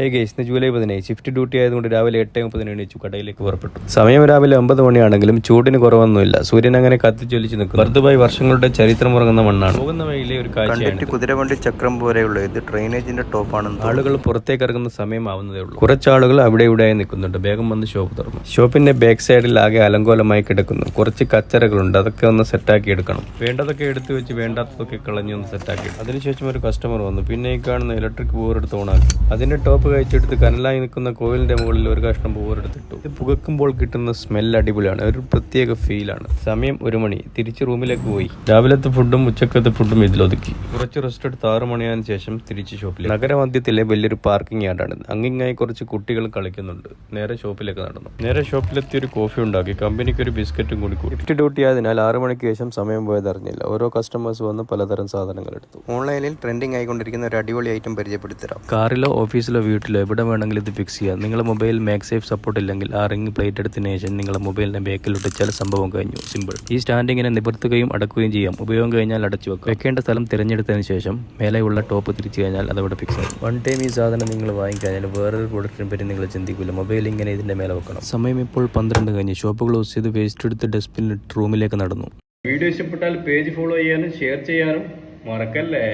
ഹേ guys ഇന്ന് July പതിനേഴ്. Shift duty ആയതുകൊണ്ട് രാവിലെ എട്ട് മുപ്പതിന് എണീച്ചു കടയിലേക്ക് പുറപ്പെട്ടു. സമയം രാവിലെ ഒമ്പത് മണിയാണെങ്കിലും ചൂടിന് കുറവൊന്നുമില്ല. സൂര്യൻ അങ്ങനെ കത്തിച്ചൊലിച്ച് നിൽക്കും വർദ്ധമായി വർഷങ്ങളുടെ ചരിത്രം ഉറങ്ങുന്ന മണ്ണാണ്. പോകുന്ന വഴിയിലെ ഒരു കാഴ്ച കണ്ടിട്ട് കുതിരവണ്ടി ചക്രം പോലെയുള്ള ഇത് ഡ്രെയിനേജിന്റെ ടോപ്പാണ് ആളുകൾ പുറത്തേക്ക് ഇറങ്ങുന്ന സമയമാവുന്നതേ ഉള്ളൂ. കുറച്ച് ആളുകൾ അവിടെ ഇവിടെയായി നിൽക്കുന്നുണ്ട്. വേഗം വന്ന് ഷോപ്പ് തുറന്നു. ഷോപ്പിന്റെ ബാക്ക് സൈഡിൽ ആകെ അലങ്കോലമായി കിടക്കുന്നു. കുറച്ച് കച്ചറകളുണ്ട്. അതൊക്കെ ഒന്ന് സെറ്റാക്കി എടുക്കണം. വേണ്ടതൊക്കെ എടുത്തു വെച്ച് വേണ്ടാത്തതൊക്കെ കളഞ്ഞു ഒന്ന് സെറ്റാക്കി അതിനുശേഷം ഒരു കസ്റ്റമർ വന്നു. പിന്നെ ഈ കാണുന്ന ഇലക്ട്രിക് ബോർഡ് എടുത്ത് ഓണാക്കി അതിന്റെ ടോപ്പ് കഴിച്ചെടുത്ത് കനലായി നിൽക്കുന്ന കോയിലിന്റെ മുകളിൽ ഒരു കഷ്ണം പൂവർ എടുത്തിട്ടു ഇത് പുകക്കുമ്പോൾ കിട്ടുന്ന സ്മെൽ അടിപൊളിയാണ്. ഒരു പ്രത്യേക ഫീലാണ് സമയം ഒരു മണി. തിരിച്ച് റൂമിലേക്ക് പോയി. രാവിലത്തെ ഫുഡും ഉച്ചക്കത്തെ ഫുഡും ഇതിലൊതുക്കി കുറച്ച് റെസ്റ്റ് എടുത്ത് ആറ് മണിയായതിനു ശേഷം തിരിച്ച് ഷോപ്പിൽ നഗരമധ്യത്തിലെ വലിയൊരു പാർക്കിംഗ് യാർഡാണ് അങ്ങിങ്ങായി കുറച്ച് കുട്ടികൾ കളിക്കുന്നുണ്ട്. നേരെ ഷോപ്പിലേക്ക് നടന്നു. നേരെ ഷോപ്പിലെത്തി ഒരു കോഫി ഉണ്ടാക്കി. കമ്പനിക്ക് ഒരു ബിസ്ക്കറ്റും കൂടി ഷിഫ്റ്റ് ഡ്യൂട്ടി ആയതിനാൽ ആറ് മണിക്ക് ശേഷം സമയം പോയത് അറിഞ്ഞില്ല. ഓരോ കസ്റ്റമേഴ്സ് വന്ന് പലതരം സാധനങ്ങൾ എടുത്തു. ഓൺലൈനിൽ ട്രെൻഡിങ് ആയിക്കൊണ്ടിരിക്കുന്ന ഒരു അടിപൊളി ഐറ്റം പരിചയപ്പെടുത്തരാം കാറിലോ ഓഫീസിലോ വീട്ടിലോ എവിടെ വേണമെങ്കിലും ഇത് ഫിക്സ് ചെയ്യാം. നിങ്ങളുടെ മൊബൈൽ മാക് സേഫ് സപ്പോർട്ട് ഇല്ലെങ്കിൽ ആ റിംഗ് പ്ലേറ്റ് എടുത്തതിന് ശേഷം നിങ്ങളുടെ മൊബൈലിന്റെ ബാക്കിൽ ഒട്ടിച്ചാൽ സംഭവം കഴിഞ്ഞു. സിമ്പിൾ ഈ സ്റ്റാൻഡ് ഇങ്ങനെ നിവർത്തുകയും അടക്കുകയും ചെയ്യാം. ഉപയോഗം കഴിഞ്ഞാൽ അടച്ചു വെക്കാം. വെക്കേണ്ട സ്ഥലം തിരഞ്ഞെടുത്തതിന് ശേഷം മേലെയുള്ള ടോപ്പ് തിരിച്ചു കഴിഞ്ഞാൽ അതവിടെ ഫിക്സ് ആകും വൺ ടൈം ഈ സാധനം നിങ്ങൾ വാങ്ങിക്കഴിഞ്ഞാൽ വേറൊരു പ്രൊഡക്റ്റിനെ പറ്റി നിങ്ങൾ ചിന്തിക്കില്ല മൊബൈൽ ഇങ്ങനെ ഇതിന്റെ മേലെ വെക്കണം. സമയം ഇപ്പോൾ പന്ത്രണ്ട് കഴിഞ്ഞ്. ഷോപ്പ് ക്ലോസ് ചെയ്ത് വേസ്റ്റ് എടുത്ത് ഡസ്റ്റ്ബിൻ റൂമിലേക്ക് നടന്നു. വീഡിയോ ഇഷ്ടപ്പെട്ടാൽ പേജ് ഫോളോ ചെയ്യാനും ഷെയർ ചെയ്യാനും മറക്കല്ലേ?